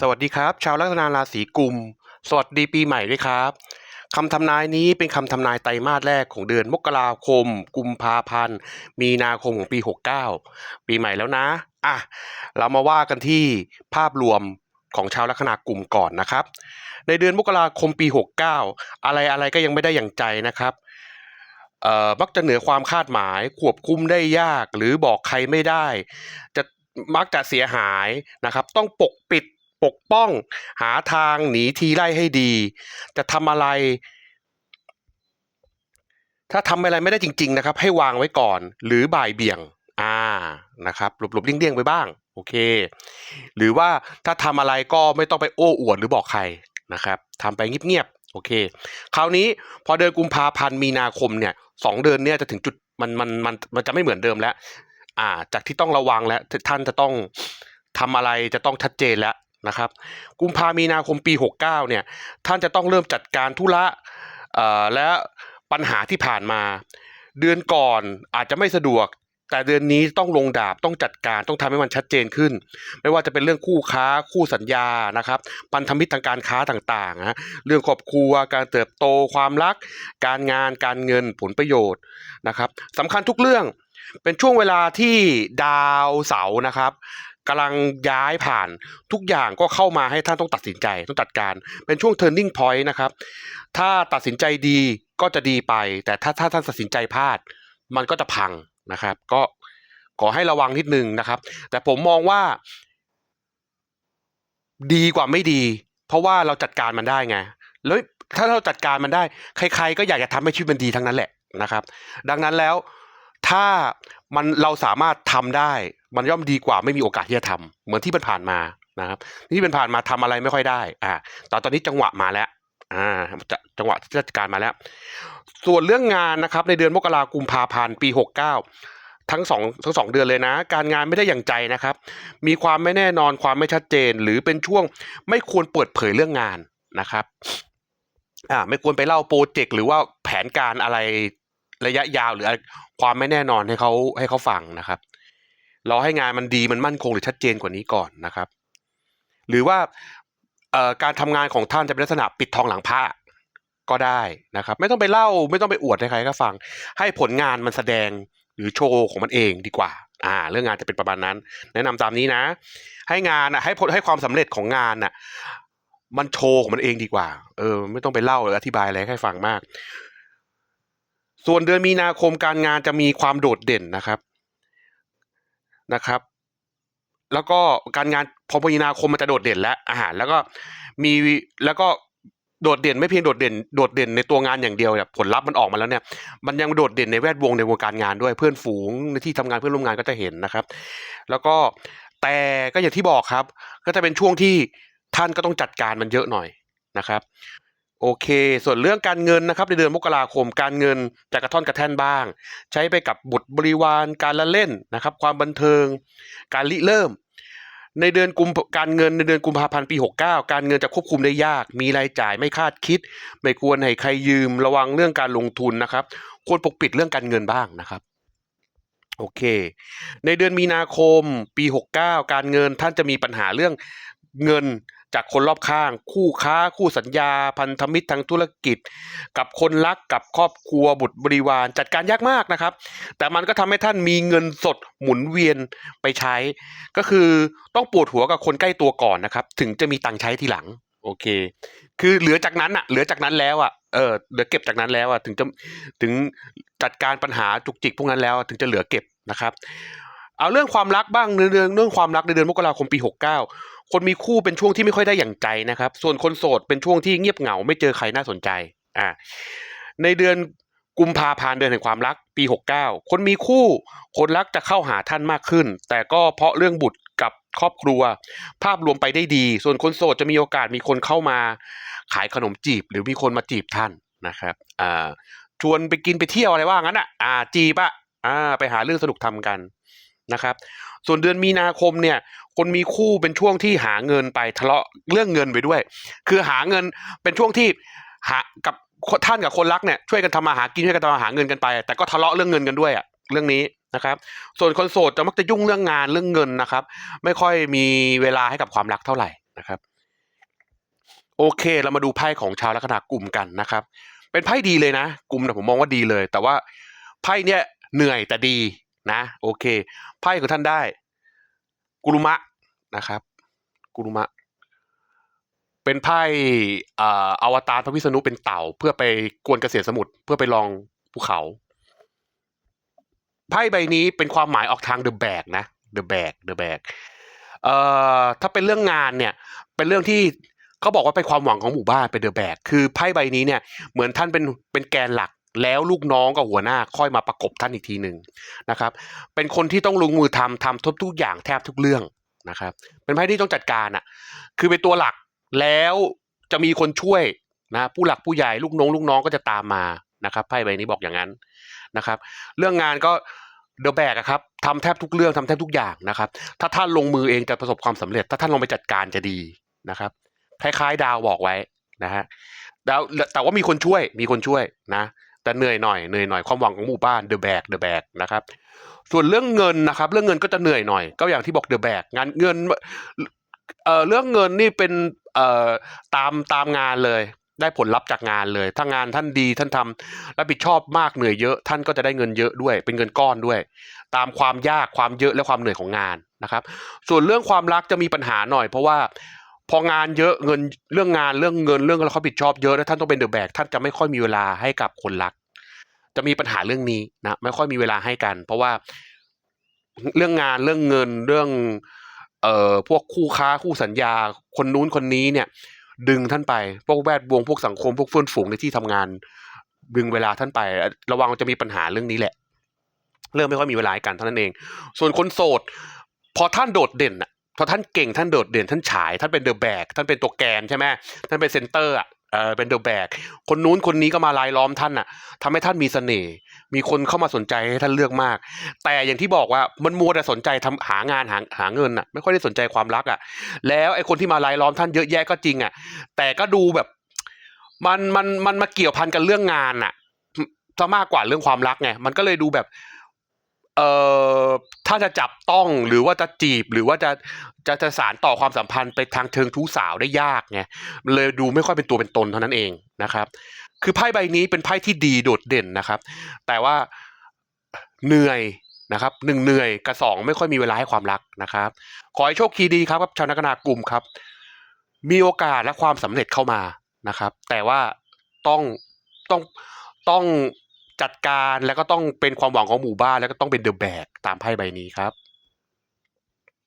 สวัสดีครับ ชาวลัคนาราศีกุม สวัสดีปีใหม่ด้วยครับคำทำนายนี้เป็นคำทำนายไตรมาสแรกของเดือนมกราคม กุมภาพันธ์ มีนาคมของปี 69 ปีใหม่แล้วนะ อะ เรามาว่ากันที่ภาพรวมของชาวลัคนากลุ่มก่อนนะครับ ในเดือนมกราคมปี 69 อะไรอะไรก็ยังไม่ได้อย่างใจนะครับเอ่อมักจะเหนือความคาดหมายควบคุมได้ยากหรือบอกใครไม่ได้ จะมักจะเสียหายนะครับ ต้องปกปิด ปกป้อง หาทางหนีทีไล่ให้ดี จะทำอะไร ถ้าทำอะไรไม่ได้จริง ๆ นะครับ ให้วางไว้ก่อน หรือบ่ายเบี่ยง อ่านะครับหลบๆเลี่ยงๆไปบ้าง โอเค หรือว่าถ้าทำอะไรก็ไม่ต้องไปโอ้อวดหรือบอกใครนะครับทำไปเงียบๆโอเค คราวนี้พอเดือนกุมภาพันธ์มีนาคมเนี่ยสองเดือนเนี่ยจะถึงจุดมันมันมันมันจะไม่เหมือนเดิมแล้ว อ่า จากที่ต้องระวังแล้วท่านจะต้องทำอะไรจะต้องชัดเจนแล้ว นะครับ กุมภามีนาคมปี 69 เนี่ย ท่านจะต้องเริ่มจัดการธุระและปัญหาที่ผ่านมา เดือนก่อนอาจจะไม่สะดวก แต่เดือนนี้ต้องลงดาบต้องจัดการต้องทำให้มันชัดเจนขึ้น ไม่ว่าจะเป็นเรื่องคู่ค้าคู่สัญญานะครับพันธมิตรทางการค้าต่างๆนะเรื่องครอบครัว การเติบโตความรัก การงานการเงินผลประโยชน์นะครับสำคัญทุกเรื่องเป็นช่วงเวลาที่ดาวเสาร์นะครับ กำลังย้ายผ่านทุกอย่างก็เข้ามาให้ท่านต้องตัดสินใจต้องจัดการ เป็นช่วง turning point นะครับ ถ้าตัดสินใจดีก็จะดีไป แต่ถ้าถ้าท่านตัดสินใจพลาด มันก็จะพังนะครับ ก็ขอให้ระวังนิดนึงนะครับ แต่ผมมองว่า ดีกว่าไม่ดี เพราะว่าเราจัดการมันได้ไงแล้วถ้าเราจัดการมันได้ ใคร ๆ ก็อยากจะทำให้ชีวิตมันดีทั้งนั้นแหละนะครับ ดังนั้นแล้วถ้ามันเราสามารถทำได้ มันย่อมดีกว่าไม่มีโอกาสที่จะทำเหมือนที่มันผ่านมานะครับที่เป็นผ่านมาทำอะไรไม่ค่อยได้ อ่าตอนตอนนี้จังหวะมาแล้ว อ่าจะจังหวะราชการมาแล้ว ส่วนเรื่องงานนะครับ ในเดือนมกราคมกุมภาพันปีหกเก้าทั้งสองทั้งสองเดือนเลยนะ การงานไม่ได้อย่างใจนะครับ มีความไม่แน่นอนความไม่ชัดเจน หรือเป็นช่วงไม่ควรเปิดเผยเรื่องงานนะครับอ่าไม่ควรไปเล่าโปรเจกต์หรือว่าแผนการอะไรระยะยาวหรือความไม่แน่นอนให้เขาให้เขาฟังนะครับ รอให้งานมันดีมันมั่นคงหรือชัดเจนกว่านี้ก่อนนะครับ หรือว่าการทำงานของท่านจะเป็นลักษณะปิดทองหลังผ้าก็ได้นะครับ ไม่ต้องไปเล่า ไม่ต้องไปอวดให้ใครก็ฟัง ให้ผลงานมันแสดงหรือโชว์ของมันเองดีกว่า อ่า เรื่องงานจะเป็นประมาณนั้น แนะนำตามนี้นะ ให้งานอะให้ผลให้ความสำเร็จของงานน่ะ มันโชว์ของมันเองดีกว่า เออ ไม่ต้องไปเล่าหรืออธิบายอะไรให้ฟังมาก ส่วนเดือนมีนาคมการงานจะมีความโดดเด่นนะครับ นะครับ แล้วก็การงานพอมีนาคมมันจะโดดเด่นแล้วอาหาร แล้วก็มีแล้วก็โดดเด่นไม่เพียงโดดเด่นโดดเด่นในตัวงานอย่างเดียวเนี่ยผลลัพธ์มันออกมาแล้วเนี่ย มันยังโดดเด่นในแวดวงในวงการงานด้วยเพื่อนฝูงในที่ทำงานเพื่อนร่วมงานก็จะเห็นนะครับ แล้วก็แต่ก็อย่างที่บอกครับ ก็จะเป็นช่วงที่ท่านก็ต้องจัดการมันเยอะหน่อยนะครับ โอเค ส่วนเรื่องการเงินนะครับในเดือนมกราคมการเงินจะกระท่อนกระแท่นบ้าง ใช้ไปกับบุตรบริวารการละเล่นนะครับความบันเทิง การริเริ่ม ในเดือนกุมการเงินในเดือนกุมภาพันธ์ปี 69 การเงินจะควบคุมได้ยาก มีรายจ่ายไม่คาดคิด ไม่ควรให้ใครยืมระวังเรื่องการลงทุนนะครับควรปกปิดเรื่องการเงินบ้างนะครับโอเค ในเดือนมีนาคมปี 69 การเงินท่านจะมีปัญหาเรื่องเงิน จากคนรอบข้าง คู่ค้า คู่สัญญา พันธมิตรทางธุรกิจ กับคนรักกับครอบครัวบุตรบริวาร จัดการยากมากนะครับ แต่มันก็ทำให้ท่านมีเงินสดหมุนเวียนไปใช้ ก็คือต้องปวดหัวกับคนใกล้ตัวก่อนนะครับ ถึงจะมีตังค์ใช้ทีหลัง โอเค คือเหลือจากนั้นอะเหลือจากนั้นแล้วอะเออเหลือเก็บจากนั้นแล้วอะถึงจะถึงจัดการปัญหาจุกจิกพวกนั้นแล้วอะถึงจะเหลือเก็บนะครับ เอาเรื่องความรักบ้างในเรื่องเรื่องความรักในเดือนมกราคมปี 69 คนมีคู่เป็นช่วงที่ไม่ค่อยได้อย่างใจนะครับ ส่วนคนโสดเป็นช่วงที่เงียบเหงาไม่เจอใครน่าสนใจอ่าในเดือนกุมภาพันธ์เดือนแห่งความรักปี 69 คนมีคู่ คนรักจะเข้าหาท่านมากขึ้น แต่ก็เพราะเรื่องบุตรกับครอบครัว ภาพรวมไปได้ดี ส่วนคนโสดจะมีโอกาสมีคนเข้ามา ขายขนมจีบ หรือมีคนมาจีบท่านนะครับอ่าชวนไปกินไปเที่ยวอะไรว่างั้นอะอ่าจีบอะอ่าไปหาเรื่องสนุกทำกัน นะครับ ส่วนเดือนมีนาคมเนี่ย คนมีคู่เป็นช่วงที่หาเงินไปทะเลาะเรื่องเงินไปด้วย คือหาเงินเป็นช่วงที่หากับท่านกับคนรักเนี่ยช่วยกันทำมาหากินช่วยกันทำมาหาเงินกันไป แต่ก็ทะเลาะเรื่องเงินกันด้วยอะเรื่องนี้นะครับ ส่วนคนโสดจะมักจะยุ่งเรื่องงานเรื่องเงินนะครับ ไม่ค่อยมีเวลาให้กับความรักเท่าไหร่นะครับ โอเคเรามาดูไพ่ของชาวลัคนา กลุ่มกันนะครับ เป็นไพ่ดีเลยนะ กลุ่มนะผมมองว่าดีเลย แต่ว่าไพ่เนี่ยเหนื่อยแต่ดี นะ โอเค ไพ่ของท่านได้ กุลุมะนะครับ กุลุมะ เป็นไพ่ออวตารพระวิษณุเป็นเต่า เพื่อไปกวนเกษตรสมุทรเพื่อไปลองภูเขา ไพ่ใบนี้เป็นความหมายออกทาง The Bag นะ The Bag The Bag เอ่อถ้าเป็นเรื่องงานเนี่ย เป็นเรื่องที่เขาบอกว่าเป็นความหวังของหมู่บ้านเป็น The Bag คือไพ่ใบนี้เนี่ยเหมือนท่านเป็นเป็นแกนหลัก แล้วลูกน้องกับหัวหน้าค่อยมาประกบท่านอีกทีหนึ่งนะครับ เป็นคนที่ต้องลงมือทำทำทุกทุกอย่างแทบทุกเรื่องนะครับ เป็นไพ่ที่ต้องจัดการอะ คือเป็นตัวหลักแล้วจะมีคนช่วยนะผู้หลักผู้ใหญ่ลูกน้องลูกน้องก็จะตามมานะครับไพ่ใบนี้บอกอย่างนั้นนะครับ เรื่องงานก็เดอะแบกครับทำแทบทุกเรื่องทำแทบทุกอย่างนะครับ ถ้าท่านลงมือเองจะประสบความสำเร็จ ถ้าท่านลงไปจัดการจะดีนะครับ คล้ายๆ ดาวบอกไว้นะฮะดาวแต่ว่ามีคนช่วยมีคนช่วยนะ แต่เหนื่อยหน่อยเหนื่อยหน่อยความหวังของหมู่บ้านเดอะแบกเดอะแบกนะครับส่วนเรื่องเงินนะครับ เรื่องเงินก็จะเหนื่อยหน่อย ก็อย่างที่บอกเดอะแบกงานเงินเอ่อเรื่องเงินนี่เป็นเอ่อตามตามงานเลย ได้ผลลัพธ์จากงานเลย ถ้างานท่านดีท่านทำรับผิดชอบมากเหนื่อยเยอะ ท่านก็จะได้เงินเยอะด้วย เป็นเงินก้อนด้วย ตามความยากความเยอะและความเหนื่อยของงานนะครับ ส่วนเรื่องความรักจะมีปัญหาหน่อย เพราะว่า พองานเยอะเงินเรื่องงานเรื่องเงินเรื่องรับผิดชอบเยอะแล้วท่านต้องเป็นเดอะแบกท่านจะไม่ค่อยมีเวลาให้กับคนรัก จะมีปัญหาเรื่องนี้นะไม่ค่อยมีเวลาให้กัน เพราะว่าเรื่องงานเรื่องเงินเรื่อง เอ่อพวกคู่ค้าคู่สัญญา คนนู้นคนนี้เนี่ย ดึงท่านไปพวกแวดวงพวกสังคมพวกเพื่อนฝูงในที่ทำงาน ดึงเวลาท่านไป ระวังจะมีปัญหาเรื่องนี้แหละ เรื่องไม่ค่อยมีเวลาให้กันเท่านั้นเอง ส่วนคนโสด พอท่านโดดเด่นอะ พอท่านเก่งท่านโดดเด่นท่านฉาย ท่านเป็นเดอะแบกท่านเป็นตัวแกนใช่ไหมท่านเป็นเซนเตอร์อะเออเป็นเดอะแบกคนนู้นคนนี้ก็มาลายล้อมท่านอะทำให้ท่านมีเสน่ห์มีคนเข้ามาสนใจให้ท่านเลือกมาก แต่อย่างที่บอกว่ามันมัวแต่สนใจทำหางานหาหาเงินอะ ไม่ค่อยได้สนใจความรักอะ แล้วไอ้คนที่มาลายล้อมท่านเยอะแยะก็จริงอะ แต่ก็ดูแบบ มันมันมันมาเกี่ยวพันกันเรื่องงานอะซะมากกว่าเรื่องความรักไงมันก็เลยดูแบบ เอ่อถ้าจะจับต้องหรือว่าจะจีบหรือว่าจะจะจะสารต่อความสัมพันธ์ไปทางเชิงชู้สาวได้ยากไงเลยดูไม่ค่อยเป็นตัวเป็นตนเท่านั้นเองนะครับ คือไพ่ใบนี้เป็นไพ่ที่ดีโดดเด่นนะครับ แต่ว่าเหนื่อยนะครับหนึ่งเหนื่อยกับสองไม่ค่อยมีเวลาให้ความรักนะครับ ขอให้โชคดีดีครับชาวนักนากลุ่มครับ มีโอกาสและความสำเร็จเข้ามานะครับ แต่ว่าต้องต้องต้อง จัดการแล้วก็ต้องเป็นความหวังของหมู่บ้านแล้วก็ต้องเป็นเดอะแบกตามไพ่ใบนี้ครับ